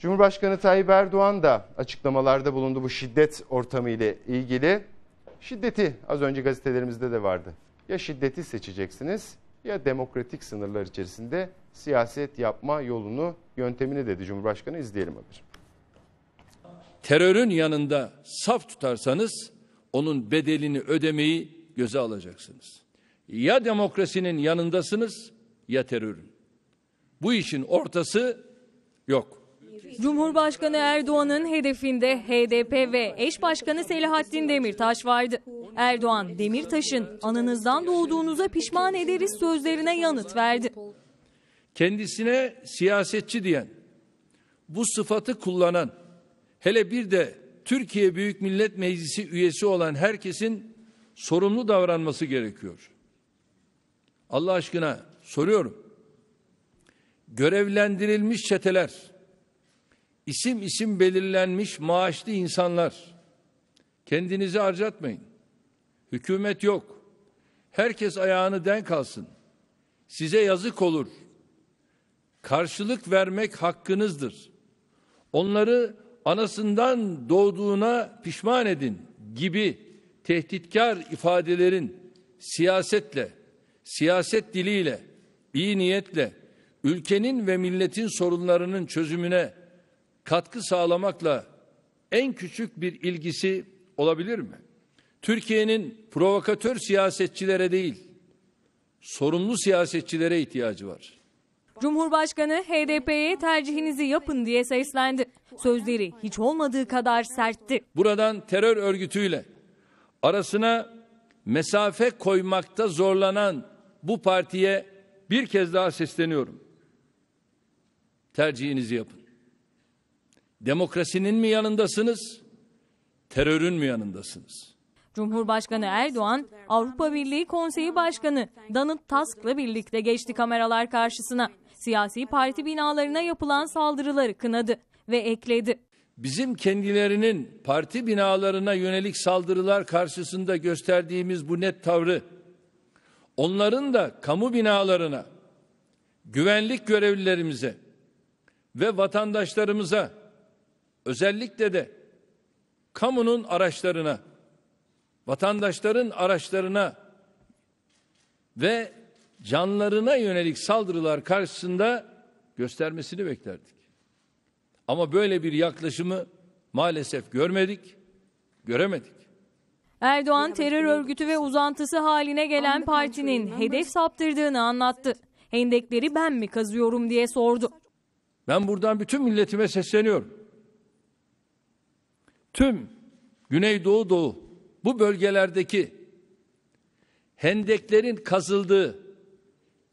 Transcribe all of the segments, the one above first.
Cumhurbaşkanı Tayyip Erdoğan da açıklamalarda bulundu bu şiddet ortamı ile ilgili. Şiddeti az önce gazetelerimizde de vardı. Ya şiddeti seçeceksiniz ya demokratik sınırlar içerisinde siyaset yapma yolunu, yöntemini dedi Cumhurbaşkanı. izleyelim haberi. Terörün yanında saf tutarsanız onun bedelini ödemeyi göze alacaksınız. Ya demokrasinin yanındasınız ya terörün. Bu işin ortası yok. Cumhurbaşkanı Erdoğan'ın hedefinde HDP ve eş başkanı Selahattin Demirtaş vardı. Erdoğan, Demirtaş'ın anınızdan doğduğunuza pişman ederiz sözlerine yanıt verdi. Kendisine siyasetçi diyen, bu sıfatı kullanan, hele bir de Türkiye Büyük Millet Meclisi üyesi olan herkesin sorumlu davranması gerekiyor. Allah aşkına soruyorum. Görevlendirilmiş çeteler, isim isim belirlenmiş maaşlı insanlar, kendinizi harcatmayın. Hükümet yok. Herkes ayağını denk alsın. Size yazık olur. Karşılık vermek hakkınızdır. Onları anasından doğduğuna pişman edin gibi tehditkar ifadelerin siyasetle, siyaset diliyle, iyi niyetle ülkenin ve milletin sorunlarının çözümüne katkı sağlamakla en küçük bir ilgisi olabilir mi? Türkiye'nin provokatör siyasetçilere değil, sorumlu siyasetçilere ihtiyacı var. Cumhurbaşkanı HDP'ye tercihinizi yapın diye seslendi. Sözleri hiç olmadığı kadar sertti. Buradan terör örgütüyle arasına mesafe koymakta zorlanan bu partiye bir kez daha sesleniyorum. Tercihinizi yapın. Demokrasinin mi yanındasınız, terörün mü yanındasınız? Cumhurbaşkanı Erdoğan, Avrupa Birliği Konseyi Başkanı Donald Tusk'la birlikte geçti kameralar karşısına. Siyasi parti binalarına yapılan saldırıları kınadı ve ekledi. Bizim kendilerinin parti binalarına yönelik saldırılar karşısında gösterdiğimiz bu net tavrı, onların da kamu binalarına, güvenlik görevlilerimize ve vatandaşlarımıza, özellikle de kamunun araçlarına, vatandaşların araçlarına ve canlarına yönelik saldırılar karşısında göstermesini beklerdik. Ama böyle bir yaklaşımı maalesef görmedik, göremedik. Erdoğan terör örgütü ve uzantısı haline gelen partinin hedef saptırdığını anlattı. Hendekleri ben mi kazıyorum diye sordu. Ben buradan bütün milletime sesleniyorum. Tüm Güneydoğu Doğu bu bölgelerdeki hendeklerin kazıldığı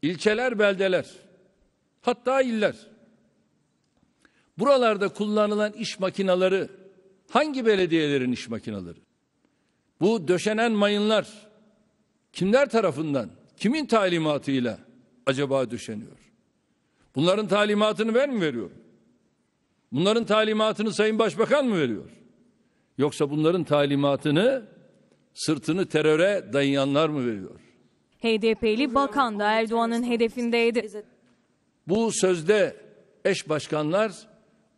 ilçeler, beldeler, hatta iller. Buralarda kullanılan iş makinaları hangi belediyelerin iş makinaları? Bu döşenen mayınlar kimler tarafından, kimin talimatıyla acaba döşeniyor? Bunların talimatını ben mi veriyorum? Bunların talimatını Sayın Başbakan mı veriyor? Yoksa bunların talimatını sırtını teröre dayayanlar mı veriyor? HDP'li bakan da Erdoğan'ın hedefindeydi. Bu sözde eş başkanlar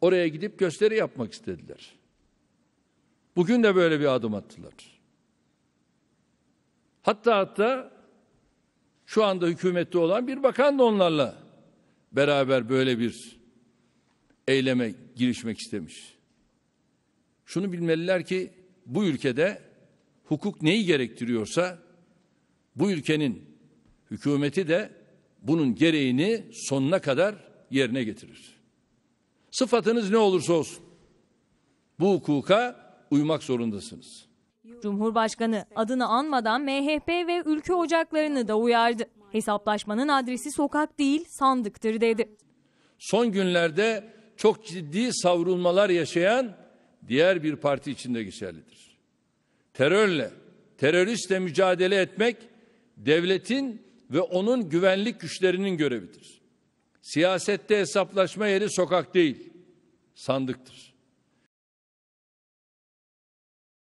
oraya gidip gösteri yapmak istediler. Bugün de böyle bir adım attılar. Hatta hatta şu anda hükümette olan bir bakan da onlarla beraber böyle bir eyleme girişmek istemiş. Şunu bilmeliler ki bu ülkede hukuk neyi gerektiriyorsa bu ülkenin hükümeti de bunun gereğini sonuna kadar yerine getirir. Sıfatınız ne olursa olsun bu hukuka uymak zorundasınız. Cumhurbaşkanı adını anmadan MHP ve ülke ocaklarını da uyardı. Hesaplaşmanın adresi sokak değil sandıktır dedi. Son günlerde çok ciddi savrulmalar yaşayan diğer bir parti içinde geçerlidir. Terörle, teröristle mücadele etmek devletin ve onun güvenlik güçlerinin görevidir. Siyasette hesaplaşma yeri sokak değil, sandıktır.